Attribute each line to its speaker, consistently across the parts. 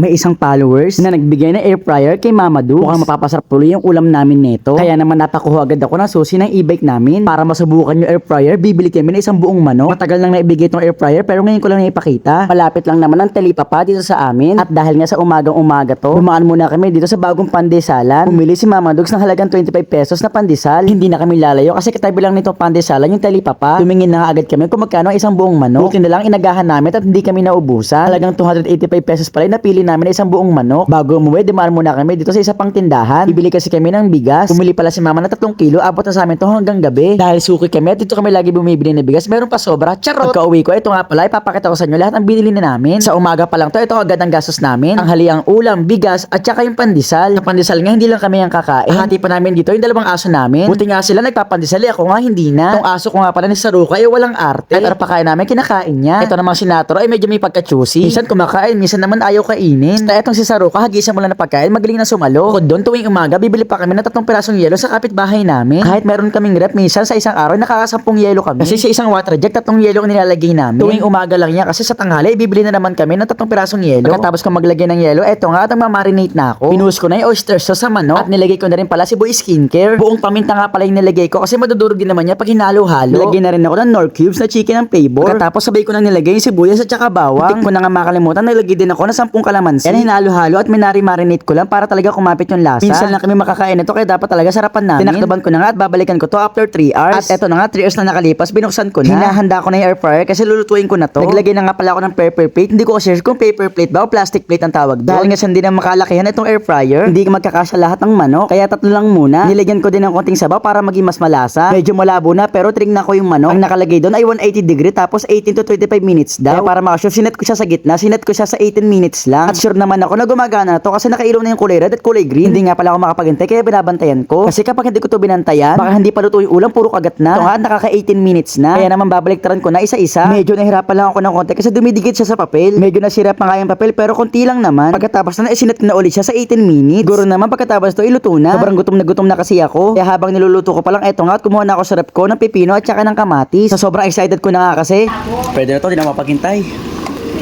Speaker 1: May isang followers na nagbigay ng air fryer kay Mama Du. Mukhang mapapasarap tuloy yung ulam namin neto. Kaya naman napakuha agad ako ng susi ng e-bike namin para masubukan yung air fryer. Bibili kami ng isang buong manok. Matagal nang naibigay itong air fryer pero ngayon ko lang naipakita. Malapit lang naman ang talipapa dito sa amin. At dahil nga sa umagang umaga to, dumaan muna kami dito sa bagong pandesalan. Bumili si Mama Dugs ng halagang 25 pesos na pandesal. Hindi na kami lalayo kasi katabi lang nitong pandesalan yung talipapa. Tumingin na agad kami kung magkano ang isang buong manok. Buti na lang inagahan namin at hindi kami naubusan. Halagang 285 pesos pala napili namin na isang buong manok. Bago umuwi, dumaan muna kami dito sa isa pang tindahan. Bibili kasi kami ng bigas. Bumili pala si mama na 3 kilo. Abot na sa amin to hanggang gabi. Dahil suki kami at dito kami lagi bumibili ng bigas. Meron pa sobra. Charot! Pagka uwi ko, ito nga pala, ipapakita ko sa inyo lahat ang binili na namin. Sa umaga pa lang to, ito agad ang gastos namin. Ang haliang ulam, bigas, at saka yung pandesal. Ang pandesal nga, hindi lang kami ang kakain. Hati pa namin dito yung dalawang aso namin. Buti nga sila nagpapandesal, eh, ako nga hindi na. Itong aso ko nga pala ni Saruka ay walang arte. At pakain namin, kinakain niya. Ito namang sinatro ay medyo may pagka-choosy. Minsan kumakain, minsan naman ayaw kainin. Basta etong si Saruka, hagisan mo lang na pagkain, magaling na sumalo. Bukod doon, tuwing umaga, bibili pa kami ng tatlong pirasong yelo sa kapitbahay namin. Kahit meron kaming rep, minsan sa isang araw, nakakasampung yelo kami. Kasi sa isang water jug, tatlong yelo ang nilalagay namin. Tuwing umaga lang yan, kasi sa tanghali, bibili na naman kami ng tatlong pirasong yelo. Pagkatapos ko maglagay ng yelo, eto nga, at marinate na ako. Pinuhos ko na yung oyster sauce sa manok, at nilagay ko na rin pala si Boy Skincare. Buong paminta nga pala yung nilagay ko, kasi madudurog din naman niya pag hinalo-halo. Nilagay na rin ako ng nor cubes na chicken ng flavor. Pagkatapos sabay ko na nilagay yung sibuyas at saka bawang. Muntik ko na nga makalimutan, nilagay din ako ng 10 kalamansi. Yan hinalo-halo at minari-marinate ko lang para talaga kumapit yung lasa. Minsan lang kami makakain nito kaya dapat talaga sarapan namin. Tinakdaban ko na nga at babalikan ko to after 3 hours. At eto na nga 3 hours na nakalipas, binuksan ko na. Hinahanda ko na yung air fryer kasi lulutuin ko na to. Naglagay na nga pala ako ng paper plate. Hindi ko kasi kung paper plate ba o plastic plate ang tawag doon. Dahil nga hindi na makalakihan itong air fryer, hindi magkakasya lahat ng manok. Kaya tatlo lang muna. Nilagyan ko din ng konting sabaw para maging mas malasa. Medyo malabo na pero tinignan ko yung manok. Ang nakalagay doon ay 180 degree tapos 18 to 25 minutes daw. Kaya para makasure, sinet ko siya sa gitna. Sinet ko siya sa 18 minutes lang. At sure naman ako na gumagana na to kasi nakailaw na yung kulay red at kulay green. Hindi nga pala ako makapaghintay kaya binabantayan ko. Kasi kapag hindi ko to binantayan, baka hindi pa luto yung ulam, puro kagat na. Ito nga, nakaka 18 minutes na. Kaya naman babaliktaran ko na isa-isa. Medyo nahirapan lang ako ng konti kasi dumidikit siya sa papel. Medyo nasira pa nga yung papel pero konti lang naman. Pagkatapos na isinet ko na ulit siya sa 18 minutes. Siguro naman pagkatapos to iluto na. Sobrang gutom na gutom na kasi ako. Kaya habang niluluto ko pa lang eto nga at kumuha na ako sa rep ko ng pipino at saka ng kamatis. Sa sobrang excited ko na nga kasi. Pwede na to, di na mapaghintay.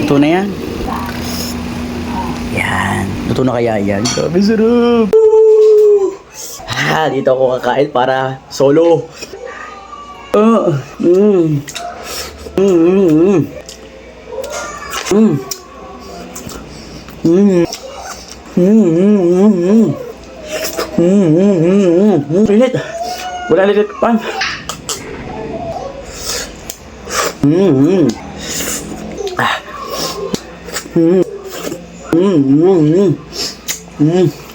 Speaker 1: Ito na yan. Yan. Luto na kaya yan. Sabi sarap. Ah, dito ako kakain para solo. Ah, mm. Mm, mm, mm. Mm. Mm. Mm, mm, mm, mm. Wala electric pan. Mm. Ah. Mm. Mm, mm, mm. Mm.